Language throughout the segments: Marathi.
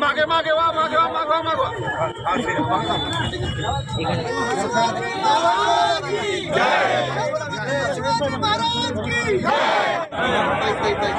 मागे मागे वा मागे वा मागे वा मागे वा भारत की जय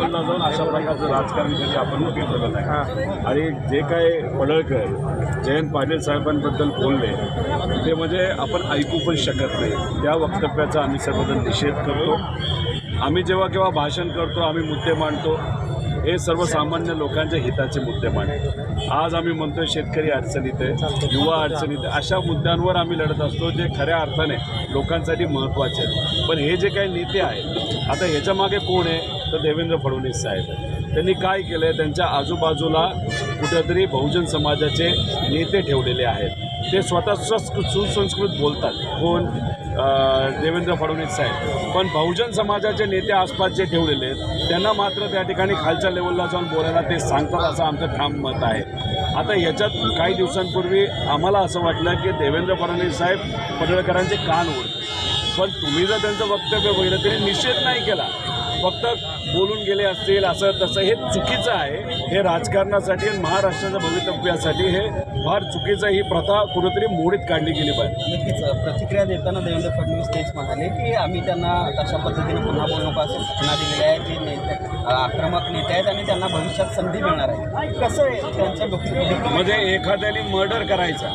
पुन्हा जाऊन अशा प्रकारचं राजकारण कधी आपण बघितलेलं नाही आणि जे काय पडळकर जयंत पाटील साहेबांबद्दल बोलले ते म्हणजे आपण ऐकू पण शकत नाही. त्या वक्तव्याचा आम्ही सर्वजण निषेध करतो. आम्ही जेव्हा केव्हा भाषण करतो आम्ही मुद्दे मांडतो. हे सर्वसामान्य लोकांच्या हिताचे मुद्दे मांडतो. आज आम्ही म्हणतोय शेतकरी अडचणीत आहे युवा अडचणीत आहे. अशा मुद्द्यांवर आम्ही लढत असतो जे खऱ्या अर्थाने लोकांसाठी महत्त्वाचे आहेत. पण हे जे काही नेते आहेत आता ह्याच्यामागे कोण आहे? तर देवेंद्र फडणवीस साहेब त्यांनी काय केलं आहे त्यांच्या आजूबाजूला कुठेतरी बहुजन समाजाचे नेते ठेवलेले आहेत. ते स्वतः स्वस् सुसंस्कृत बोलतात. कोण? देवेंद्र फडणवीस साहेब. पण बहुजन समाजाचे नेते आसपास जे ठेवलेले आहेत त्यांना मात्र त्या ठिकाणी खालच्या लेवलला जाऊन बोलायला ते सांगतात असं आमचं ठाम मत आहे. आता याच्यात काही दिवसांपूर्वी आम्हाला असं वाटलं की देवेंद्र फडणवीस साहेब पडळकरांचे कान ओढते पण तुम्ही जर त्यांचं वक्तव्य बघितलं तरी निषेध नाही केला. फक्त बोलून गेले असतील असं तसं हे चुकीचं आहे. हे राजकारणासाठी आणि महाराष्ट्राच्या भवितव्यासाठी हे फार चुकीचं ही प्रथा कुठेतरी मोडीत काढली गेली पाहिजे. नक्कीच प्रतिक्रिया देताना देवेंद्र फडणवीस तेच म्हणाले की आम्ही त्यांना तशा पद्धतीने पुन्हा बोलू नका अशा सूचना दिलेल्या आहेत. ते नेते आक्रमक नेते आहेत आणि त्यांना भविष्यात संधी मिळणार आहे. कसं आहे त्यांचं म्हणजे एखाद्याने मर्डर करायचा.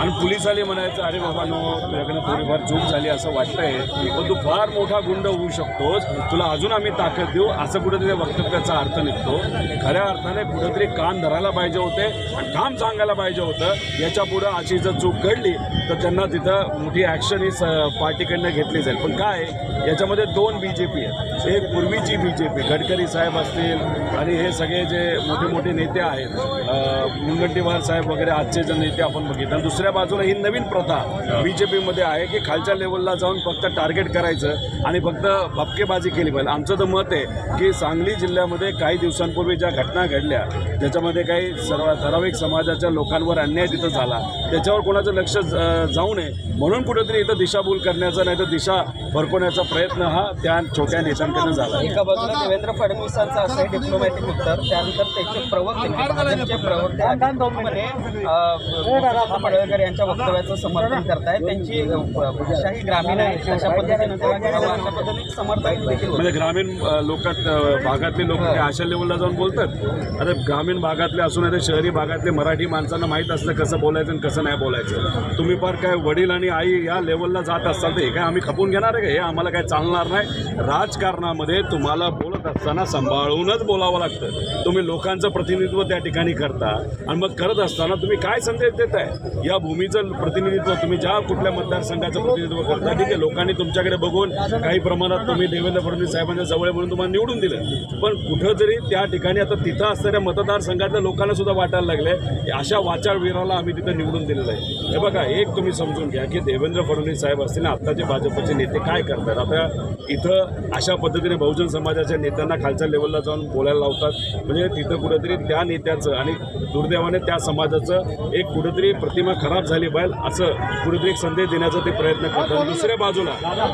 आणि पोलिसाले म्हणायचं अरे बाबा नो तुझ्याकडे थोडीफार चूक झाली असं वाटतंय. पण तू फार मोठा गुंड होऊ शकतोस तुला अजून आम्ही ताकद देऊ. असं कुठेतरी वक्तव्याचा अर्थ निघतो. खऱ्या अर्थाने कुठेतरी कान धरायला पाहिजे होते आणि काम सांगायला पाहिजे होतं. याच्या पुढं अशी जर चूक घडली तर त्यांना तिथं मोठी ॲक्शन ही स पार्टीकडनं घेतली जाईल. पण काय याच्यामध्ये दोन बी जे पी आहेत. एक पूर्वीची बी जे पी गडकरी साहेब असतील आणि हे सगळे जे मोठे मोठे नेते आहेत मुनगंटीवार साहेब वगैरे आजचे जे नेते आपण बघितलं. दुसरे दुसऱ्या बाजूला ही नवीन प्रथा बी जे पीमध्ये आहे की खालच्या लेवलला जाऊन फक्त टार्गेट करायचं आणि फक्त भपकेबाजी केली पाहिजे. आमचं तर मत आहे की सांगली जिल्ह्यामध्ये काही दिवसांपूर्वी ज्या घटना घडल्या ज्याच्यामध्ये काही सर्व ठराविक समाजाच्या लोकांवर अन्याय तिथं झाला त्याच्यावर कोणाचं लक्ष जाऊ नये. म्हणून कुठेतरी इथं दिशाभूल करण्याचा नाही तर दिशा भरकवण्याचा प्रयत्न हा त्या छोट्या नेत्यांकडनं झाला एका बाजूला देवेंद्र फडणवीसांचं असं आहे डिप्लोमॅटिक उत्तर त्यानंतर त्याचे प्रवक्ते भाजपचे प्रवक्ते पडळकर यांच्या वक्तव्याचं समर्थन करतायत. त्यांची अं, भाषाही ग्रामीण आहे तशा पद्धतीनं अशा पद्धतीने समर्थन देखील. म्हणजे ग्रामीण लोकात भागातले लोक अशा लेवलला जाऊन बोलतात. आता ग्रामीण भागातले असून आता शहरी भागातले मराठी माणसांना माहीत असतं कसं बोलायचं आणि कसं नाही बोलायचं. तुम्ही फार काय वडील आणि आई या लेवलला जात असाल तर हे काय आम्ही खपून घेणार आहे हे आम्हाला काय चालणार नाही. राजकारणामध्ये तुम्हाला बोलत असताना सांभाळूनच बोलावं लागतं. तुम्ही लोकांचं प्रतिनिधित्व त्या ठिकाणी करता आणि मग करत असताना तुम्ही काय संदेश आहे या भूमीचं प्रतिनिधित्व तुम्ही ज्या कुठल्या मतदारसंघाचं प्रतिनिधित्व करता ठीक आहे लोकांनी तुमच्याकडे बघून काही प्रमाणात तुम्ही देवेंद्र फडणवीस साहेबांच्या जवळ म्हणून तुम्हाला निवडून दिलं. पण कुठंतरी त्या ठिकाणी आता तिथं असणाऱ्या मतदारसंघातल्या लोकांना सुद्धा वाटायला लागले अशा वाचाळवीराला आम्ही तिथं निवडून दिलेलं आहे. हे बघा एक तुम्ही समजून घ्या की देवेंद्र फडणवीस साहेब असतील ना आत्ताचे भाजपचे नेते काय करतात? आता इथं अशा पद्धतीने बहुजन समाजाच्या नेत्यांना खालच्या लेवलला जाऊन बोलायला लावतात. म्हणजे तिथं कुठेतरी त्या नेत्याचं आणि दुर्दैवाने त्या समाजाचं एक कुठेतरी प्रतिमा खराब झाली पाहिजे असं कुठेतरी एक संदेश देण्याचा ते प्रयत्न करतात. दुसऱ्या बाजूला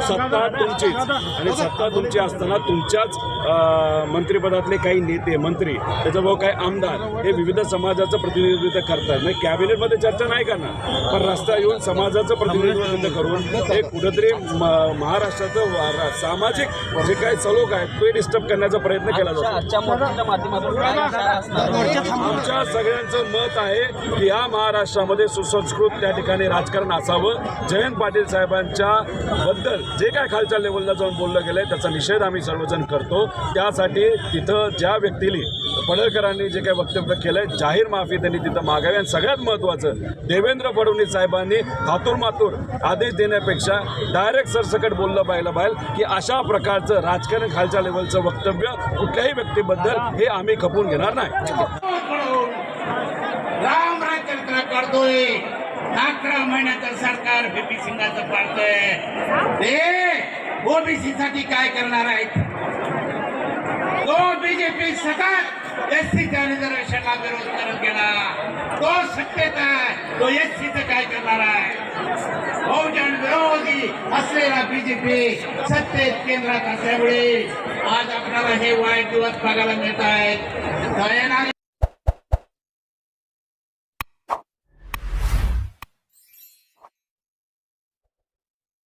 सत्ता तुमचीच. आणि सत्ता तुमची असताना तुमच्याच मंत्रिपदातले काही नेते मंत्री त्याच्याबरोबर काही आमदार हे विविध समाजाचं प्रतिनिधित्व करतात. म्हणजे कॅबिनेटमध्ये चर्चा नाही करणार. पण रस्ता येऊन समाजाचं प्रतिनिधित्व करून हे कुठेतरी महाराष्ट्राचं वा- सामाजिक जे काही चलोक आहेत ते डिस्टर्ब करण्याचा प्रयत्न केला जातो. आजच्या मोर्चाच्या माध्यमातून काय इशारा असणार? आहे? आमच्या सगळ्यांचं मत आहे की या महाराष्ट्रामध्ये सुसंस्कृत त्या ठिकाणी राजकारण असावं. जयंत पाटील साहेबांच्या बद्दल जे काय खालच्या लेवलला जाऊन बोललं गेलंय त्याचा निषेध आम्ही सर्वजण करतो. त्यासाठी तिथं ज्या व्यक्तीने पडळकरांनी जे काही वक्तव्य केलंय जाहीर माफी त्यांनी तिथं मागावी. आणि सगळ्यात महत्त्वाचं देवेंद्र फडणवीस साहेबांनी हातूर मातूर आदेश देण्यापेक्षा डायरेक्ट सरसकट बोललं पाहिलं पाहिजे की अशा प्रकारचं राजकारण खालच्या लेवलचं वक्तव्य कुठल्याही व्यक्तीबद्दल हे आम्ही खपून घेणार नाही. राम राज्य करतोय. अकरा महिन्याचं सरकार बीपी सिंगाचं पाडतोय. ते ओबीसी साठी काय करणार आहेत? तो बीजेपी एस सीच्या रिझर्वेशनला विरोध करत गेला तो सत्तेत आहे तो एससीचं काय करणार आहे बहुजन विरोधी असलेला बीजेपी सत्तेत केंद्रात असल्यामुळे आज आपल्याला हे वाईट दिवस बघायला मिळत आहेत